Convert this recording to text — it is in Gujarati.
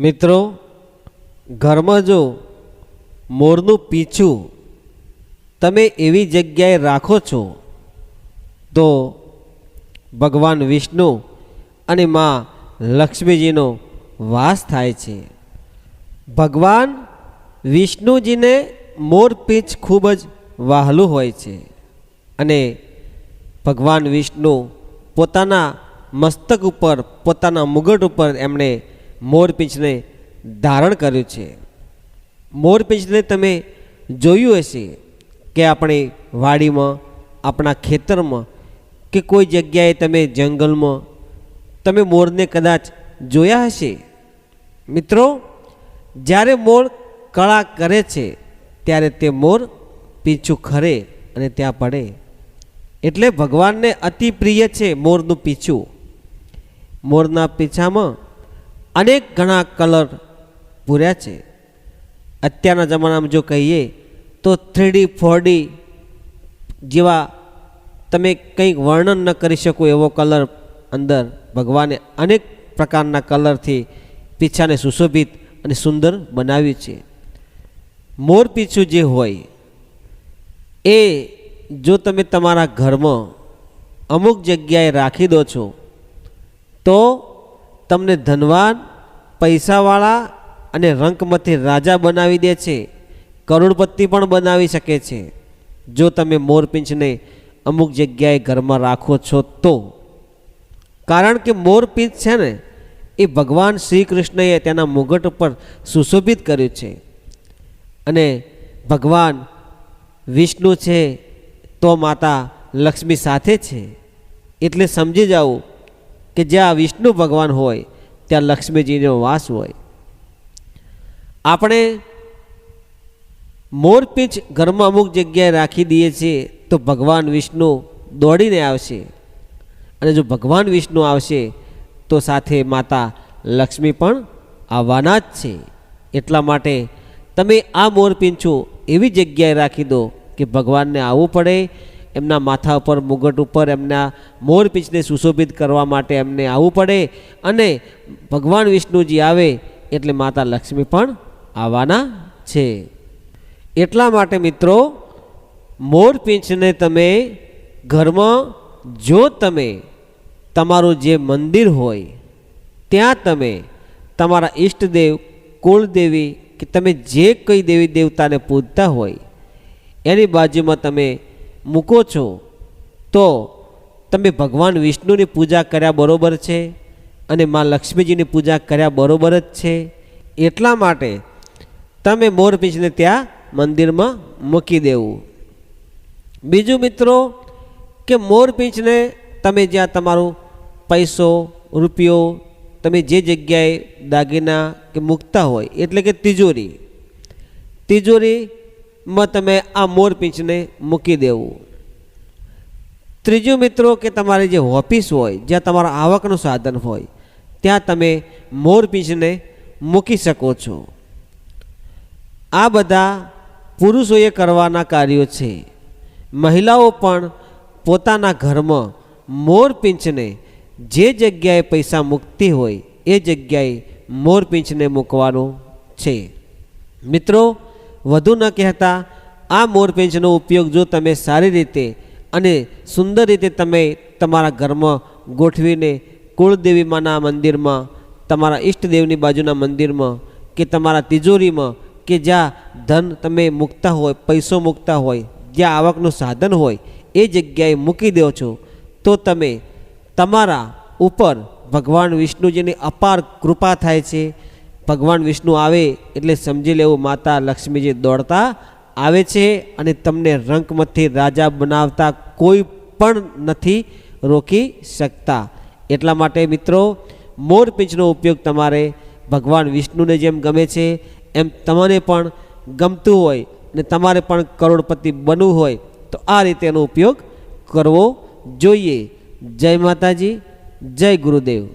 મિત્રો, ઘરમાં જો મોરનું પીછું તમે એવી જગ્યાએ રાખો છો, તો ભગવાન વિષ્ણુ અને મા લક્ષ્મીજીનો વાસ થાય છે. ભગવાન વિષ્ણુજીને મોરપીંછ ખૂબ જ વહાલું હોય છે અને ભગવાન વિષ્ણુ પોતાના મસ્તક ઉપર, પોતાના મુગટ ઉપર એમણે મોરપીંછને ધારણ કર્યું છે. મોરપીંછને તમે જોયું હશે કે આપણી વાડીમાં, આપણા ખેતરમાં કે કોઈ જગ્યાએ તમે જંગલમાં, તમે મોરને કદાચ જોયા હશે? મિત્રો, જ્યારે મોર કળા કરે છે, ત્યારે તે મોર પીછું ખરે અને ત્યાં પડે. એટલે ભગવાનને અતિ પ્રિય છે મોરનું પીછું. મોરના પીછામાં અનેક ઘણા કલર પૂર્યા છે. અત્યારના જમાનામાં જો કહીએ તો થ્રીડી, ફોરડી જેવા તમે કંઈક વર્ણન ન કરી શકો એવો કલર અંદર ભગવાને અનેક પ્રકારના કલરથી પીછાને સુશોભિત અને સુંદર બનાવ્યું છે. મોર પીછું જે હોય, એ જો તમે તમારા ઘરમાં અમુક જગ્યાએ રાખી દો છો, તો તમને ધનવાન, પૈસાવાળા અને રંકમથી રાજા બનાવી દે છે. કરોડપતિ પણ બનાવી શકે છે. જો તમે મોરપિંચને અમુક જગ્યાએ ઘરમાં રાખો છો તો. કારણ કે મોરપિંચ છે ને, એ ભગવાન શ્રી કૃષ્ણએ તેના મુગટ ઉપર સુશોભિત કર્યું છે. અને ભગવાન વિષ્ણુ છે, તો માતા લક્ષ્મી સાથે છે. એટલે સમજી જાઓ કે જ્યાં વિષ્ણુ ભગવાન હોય, ત્યાં લક્ષ્મીજીનો વાસ હોય. આપણે મોરપીંછ ઘરમાં અમુક જગ્યાએ રાખી દઈએ છીએ, તો ભગવાન વિષ્ણુ દોડીને આવશે. અને જો ભગવાન વિષ્ણુ આવશે, તો સાથે માતા લક્ષ્મી પણ આવવાના જ છે. એટલા માટે તમે આ મોરપીંછું એવી જગ્યાએ રાખી દો કે ભગવાનને આવવું પડે એમના માથા ઉપર, મુગટ ઉપર એમના મોરપીંછને સુશોભિત કરવા માટે એમને આવવું પડે અને ભગવાન વિષ્ણુજી આવે એટલે માતા લક્ષ્મી પણ આવવાના છે. એટલા માટે મિત્રો મોરપીંછને તમે ઘરમાં જો તમે તમારું જે મંદિર હોય, ત્યાં તમે તમારા ઈષ્ટદેવ, કુળદેવી કે તમે જે કંઈ દેવી દેવતાને પૂજતા હોય, એની બાજુમાં તમે મૂકો છો, તો તમે ભગવાન વિષ્ણુની પૂજા કર્યા બરોબર છે અને મા લક્ષ્મીજીની પૂજા કર્યા બરોબર જ છે. એટલા માટે તમે મોરપીંછને ત્યાં મંદિરમાં મૂકી દેવું. બીજું મિત્રો કે મોરપીંછને તમે જ્યાં તમારું પૈસો, રૂપિયો તમે જે જગ્યાએ દાગીના કે મૂકતા હોય, એટલે કે તિજોરી તિજોરીમાં તમે આ મોરપીંછને મૂકી દેવું. ત્રીજું મિત્રો કે તમારી જે ઓફિસ હોય, જ્યાં તમારા આવકનું સાધન હોય, ત્યાં તમે મોરપીંછને મૂકી શકો છો. આ બધા પુરુષોએ કરવાના કાર્યો છે. મહિલાઓ પણ પોતાના ઘરમાં મોરપીંછને જે જગ્યાએ પૈસા મૂકતી હોય, એ જગ્યાએ મોરપીંછને મૂકવાનું છે. મિત્રો વધુ ન કહેતા, આ મોરપીંછનો ઉપયોગ જો તમે સારી રીતે અને સુંદર રીતે તમે તમારા ઘરમાં ગોઠવીને કુળદેવી માના મંદિરમાં, તમારા ઈષ્ટદેવની બાજુના મંદિરમાં કે તમારા તિજોરીમાં કે જ્યાં ધન તમે મૂકતા હોય, પૈસો મૂકતા હોય, જ્યાં આવકનું સાધન હોય, એ જગ્યાએ મૂકી દો છો, તો તમે તમારા ઉપર ભગવાન વિષ્ણુજીની અપાર કૃપા થાય છે ભગવાન વિષ્ણુ આવે એટલે સમજી લેવું, માતા લક્ષ્મીજી દોડતા આવે છે અને તમને રંકમથી રાજા બનાવતા કોઈ પણ નથી રોકી શકતા. એટલા માટે મિત્રો મોરપીંછનો ઉપયોગ તમારે ભગવાન વિષ્ણુને જેમ ગમે છે, એમ તમને પણ ગમતું હોય ને તમારે પણ કરોડપતિ બનવું હોય, તો આ રીતે એનો ઉપયોગ કરવો જોઈએ. જય માતાજી, જય ગુરુદેવ.